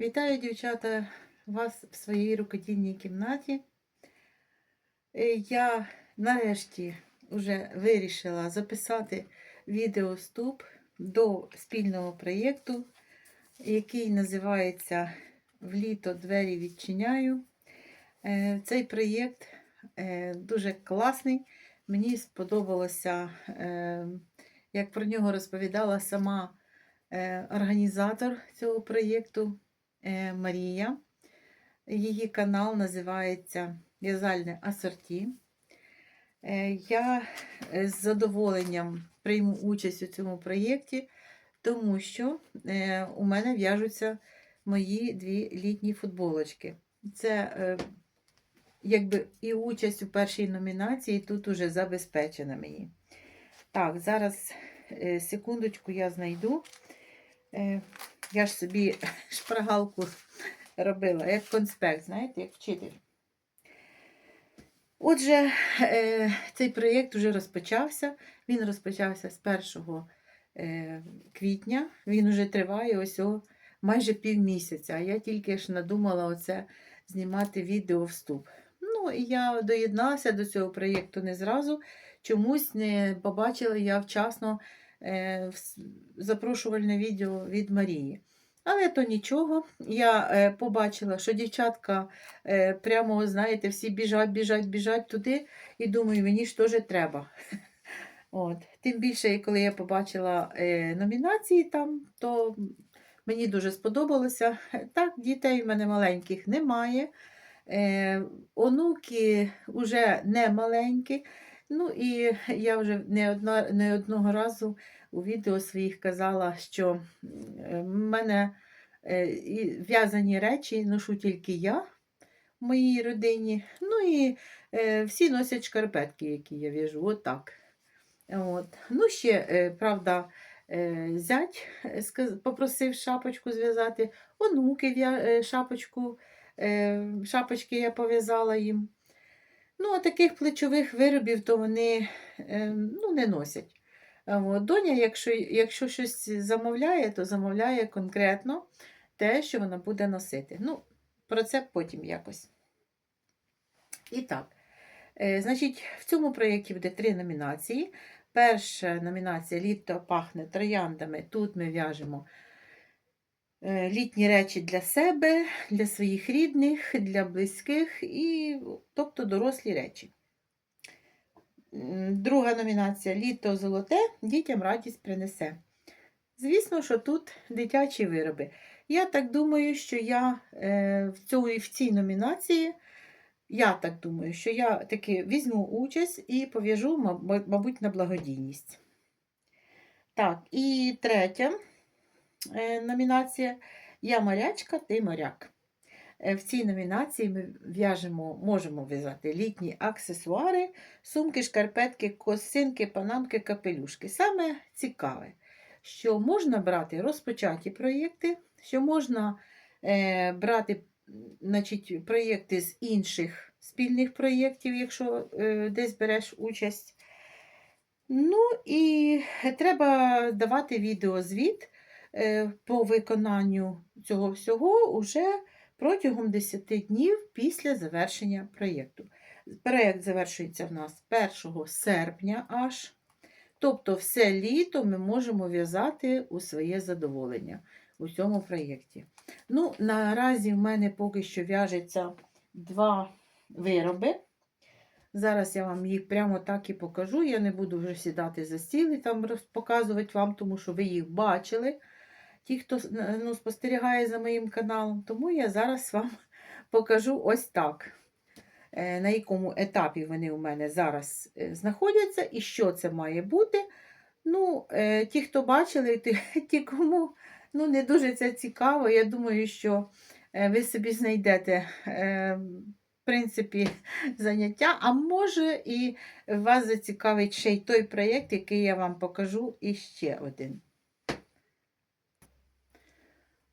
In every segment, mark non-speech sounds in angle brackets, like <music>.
Вітаю, дівчата, вас в своїй рукодільній кімнаті. Е, Я нарешті вже вирішила записати відеоступ до спільного проєкту, який називається Вліто двері відчиняю. Е, Цей проєкт е, дуже класний. Мені сподобалося, як про нього розповідала сама організатор цього проєкту Марія. Її канал називається В'язальне асорті. Е, Я е, з задоволенням прийму участь у цьому проєкті, тому що е, у мене в'яжуться мої дві літні футболочки. Це е, якби і участь у першій номінації тут уже забезпечена мені. Так, зараз е, секундочку я знайду. Я ж собі <laughs> шпаргалку робила, як конспект, знаєте, як вчитель. Отже, е, цей проєкт вже розпочався. Він розпочався з 1 е, квітня. Він вже триває ось о, майже півмісяця. А я тільки ж надумала оце знімати відео вступ. Ну, і я доєдналася до цього проєкту не зразу. Чомусь не побачила я вчасно запрошувальне відео від Марії. Але то нічого. Я е, побачила, що дівчатка е, прямо, знаєте, всі біжать, біжать, біжать туди, і думаю, мені ж теж треба. От. Тим більше, коли я побачила е, номінації там, то мені дуже сподобалося. Так, дітей в мене маленьких немає. Е, онуки вже не маленькі. Ну і я вже не, одна, не одного разу у відео своїх казала, що е, в мене е, в'язані речі ношу тільки я в моїй родині. Ну і е, всі носять шкарпетки, які я в'яжу. Отак. От. Ну, ще, правда, зять попросив шапочку зв'язати, онуки шапочку, шапочки я пов'язала їм. Ну, а таких плечових виробів то вони е, ну, не носять. От. Доня, якщо, якщо щось замовляє, то замовляє конкретно те, що вона буде носити. Ну, про це потім якось. І так, е, значить, в цьому проєкті буде три номінації. Перша номінація Літо пахне трояндами. Тут ми в'яжемо літні речі для себе, для своїх рідних, для близьких, і, тобто дорослі речі. Друга номінація Літо золоте дітям радість принесе. Звісно, що тут дитячі вироби. Я так думаю, що я е, в, цій, в цій номінації, я так думаю, що я таки візьму участь і пов'яжу, мабуть, на благодійність. Так, і третя е, номінація Я морячка, ти моряк. Е, В цій номінації ми в'яжемо, можемо в'язати літні аксесуари, сумки, шкарпетки, косинки, панамки, капелюшки. Саме цікаве, що можна брати розпочаті проєкти, що можна е, брати значить, проєкти з інших спільних проєктів, якщо е, десь береш участь. Ну і треба давати відеозвіт е, по виконанню цього всього уже протягом 10 днів після завершення проєкту. Проєкт завершується в нас 1 серпня аж. Тобто все літо ми можемо в'язати у своє задоволення у цьому проєкті. Ну, наразі в мене поки що в'яжеться два вироби. Зараз я вам їх прямо так і покажу. Я не буду вже сідати за стіл і там показувати вам, тому що ви їх бачили. Ті, хто ну, спостерігає за моїм каналом, тому я зараз <laughs> вам покажу ось так, е, на якому етапі вони у мене зараз е, знаходяться і що це має бути. Ну, е, ті, хто бачили, ті, <laughs> кому ну, не дуже це цікаво, я думаю, що ви собі знайдете. В принципі, <laughs> заняття, а може і вас зацікавить ще й той проєкт, який я вам покажу, і ще один.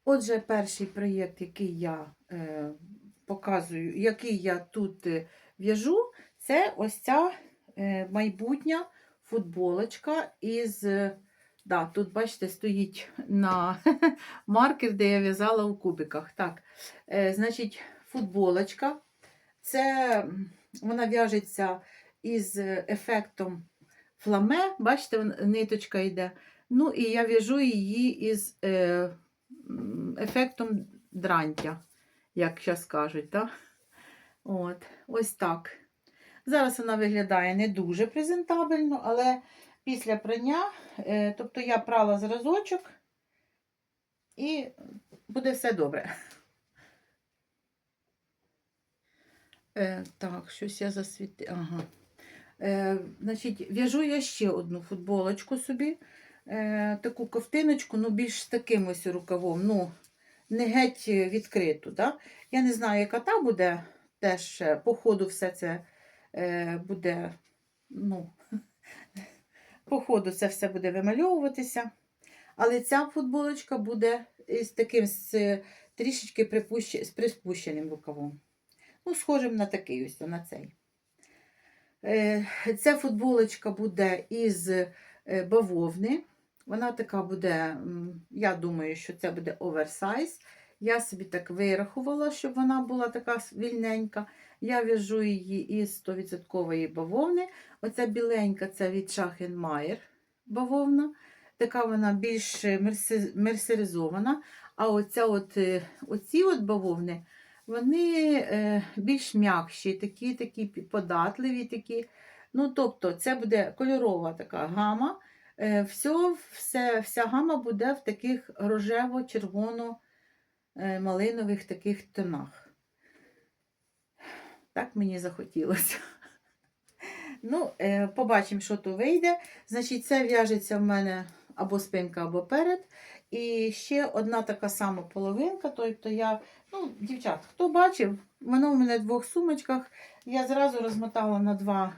Отже, перший проєкт, який я е, показую, який я тут е, в'яжу, це ось ця е, майбутня футболочка із Да, тут, бачите, стоїть на <laughs> маркер, де я в'язала у кубиках. Так, е, значить, футболочка. Це вона в'яжеться із ефектом фламе. Бачите, ниточка йде. Ну, і я в'яжу її із е, ефектом дрантя, як зараз кажуть. Да? От, ось так. Зараз вона виглядає не дуже презентабельно, але після прання, е, тобто я прала зразочок, і буде все добре. Е, так, щось я засвіти. Ага. Е, значить, в'яжу я ще одну футболочку собі, е, таку ковтиночку, ну більш з таким ось рукавом, ну, не геть відкриту. Да? Я не знаю, яка та буде, теж по ходу все це е, буде, ну, <laughs> по ходу це все буде вимальовуватися. Але ця футболочка буде із таким з трішечки припущ- з приспущеним рукавом. Ну, схожим на такий ось, на цей. Е, Ця футболочка буде із е, бавовни. Вона така буде, я думаю, що це буде оверсайз. Я собі так вирахувала, щоб вона була така вільненька. Я в'яжу її із 100% бавовни. Оця біленька це від Schachenmeier бавовна. Така вона більш мерсеризована. А оця от, е, оці от бавовни, вони е, більш м'якші, такі, такі податливі. такі. Ну, тобто, це буде кольорова така гама. Е, все, все, вся гама буде в таких рожево-червоно-малинових таких тонах. Так мені захотілося. Ну, е, побачимо, що то вийде. Значить, це в'яжеться в мене або спинка, або перед. І ще одна така сама половинка. Тобто я, ну, дівчат, хто бачив, воно в мене в двох сумочках. Я зразу розмотала на два,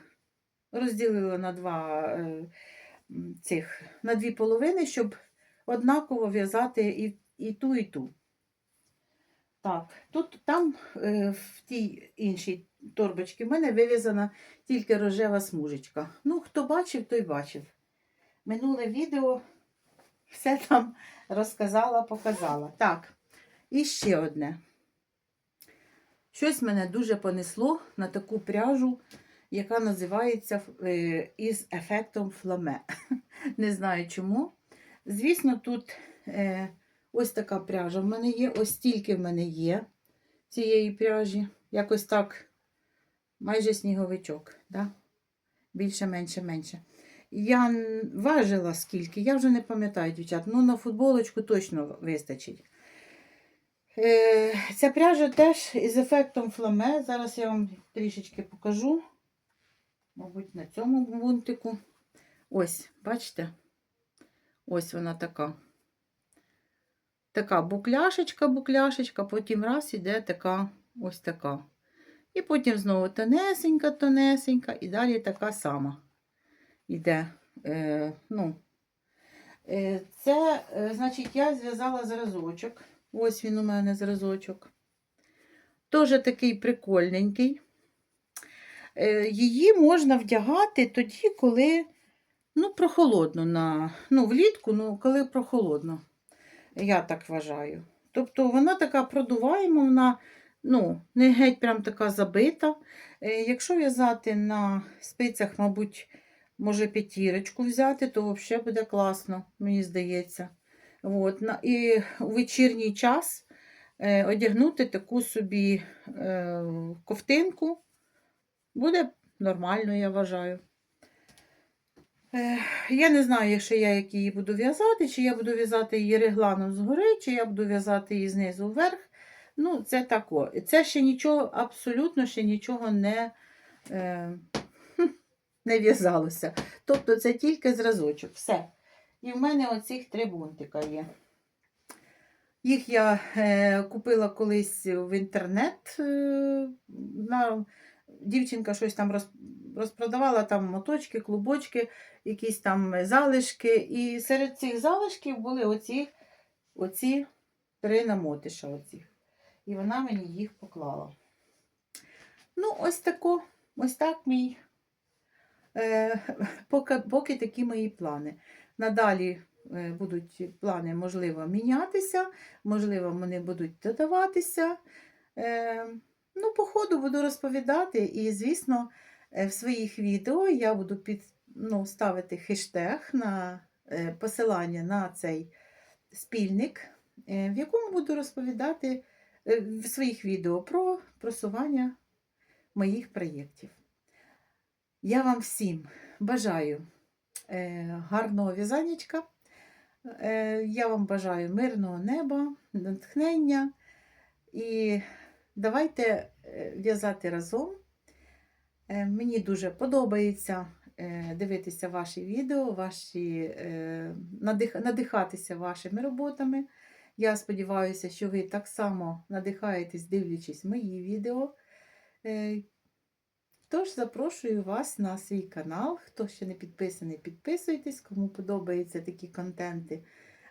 розділила на два е, цих, на дві половини, щоб однаково в'язати і, і ту, і ту. Так, тут там е, в тій іншій торбочці в мене вив'язана тільки рожева смужечка. Ну, хто бачив, той бачив. Минуле відео все там розказала, показала. Так, і ще одне. Щось мене дуже понесло на таку пряжу, яка називається е, із ефектом фламе. <laughs> Не знаю чому. Звісно, тут е, ось така пряжа в мене є, ось стільки в мене є цієї пряжі. Якось так, майже сніговичок. Да? Більше, менше, менше. Я важила скільки, я вже не пам'ятаю, дівчат. Ну, на футболочку точно вистачить. Е, ця пряжа теж із ефектом фламе. Зараз я вам трішечки покажу. Мабуть, на цьому бунтику. Ось, бачите? Ось вона така. Така букляшечка, букляшечка, потім раз іде така ось така. І потім знову тонесенька, тонесенька, і далі така сама йде. Е, ну, е, це, е, значить, я зв'язала зразочок. Ось він у мене зразочок. Теж такий прикольненький. Е, її можна вдягати тоді, коли ну, прохолодно. На, ну, влітку, ну, коли прохолодно. Я так вважаю. Тобто вона така продуваєма, вона ну, не геть прям така забита. Е, якщо в'язати на спицях, мабуть, може п'ятірочку взяти, то взагалі буде класно, мені здається. От, і у вечірній час е, одягнути таку собі ковтинку буде нормально, я вважаю. Е, я не знаю, якщо я як її буду в'язати, чи я буду в'язати її регланом згори, чи я буду в'язати її знизу вверх. Ну, це тако. Це ще нічого, абсолютно ще нічого не, е, не в'язалося. Тобто це тільки зразочок. Все. І в мене оцих три бунтика є. Їх я е, купила колись в інтернет. Е, на, дівчинка щось там розпродавала там моточки, клубочки, якісь там залишки. І серед цих залишків були оці, оці три намотиша. Оці. І вона мені їх поклала. Ну, ось тако, ось так мій. Е, поки, поки такі мої плани. Надалі е, будуть плани, можливо, мінятися, можливо, вони будуть додаватися. Ну, по ходу буду розповідати, і, звісно, е, в своїх відео я буду під, ну, ставити хештег на е, посилання на цей спільник, е, в якому буду розповідати в своїх відео про просування моїх проєктів. Я вам всім бажаю гарного в'язанечка. Я вам бажаю мирного неба, натхнення. І давайте е, в'язати разом. Е, Мені дуже подобається е, дивитися ваші відео, ваші, надихатися вашими роботами. Я сподіваюся, що ви так само надихаєтесь, дивлячись мої відео. Тож запрошую вас на свій канал. Хто ще не підписаний, підписуйтесь. Кому подобаються такі контенти,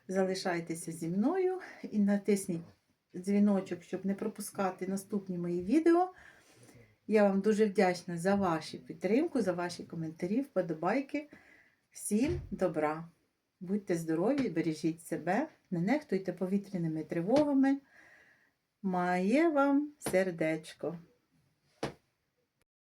залишайтеся зі мною і натисніть дзвіночок, щоб не пропускати наступні мої відео. Я вам дуже вдячна за вашу підтримку, за ваші коментарі, вподобайки. Всім добра! Будьте здорові, бережіть себе, не нехтуйте повітряними тривогами. Має вам сердечко.